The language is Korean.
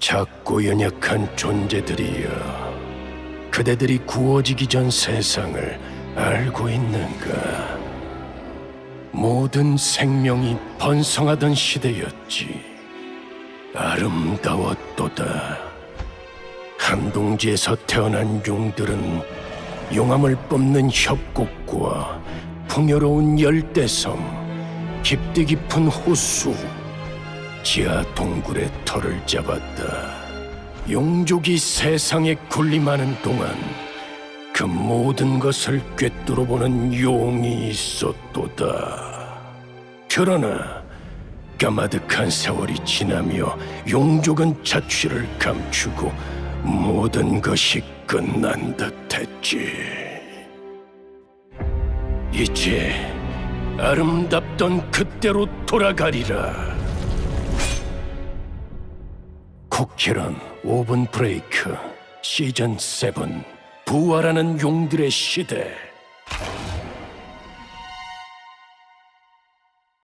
작고 연약한 존재들이여 그대들이 구워지기 전 세상을 알고 있는가? 모든 생명이 번성하던 시대였지. 아름다웠도다. 한동지에서 태어난 용들은 용암을 뿜는 협곡과 풍요로운 열대섬, 깊디 깊은 호수, 지하 동굴의 털을 잡았다. 용족이 세상에 군림하는 동안 그 모든 것을 꿰뚫어 보는 용이 있었도다. 그러나 까마득한 세월이 지나며 용족은 자취를 감추고 모든 것이 끝난 듯했지. 이제 아름답던 그때로 돌아가리라. 쿠키런 오븐 브레이크 시즌 7 부활하는 용들의 시대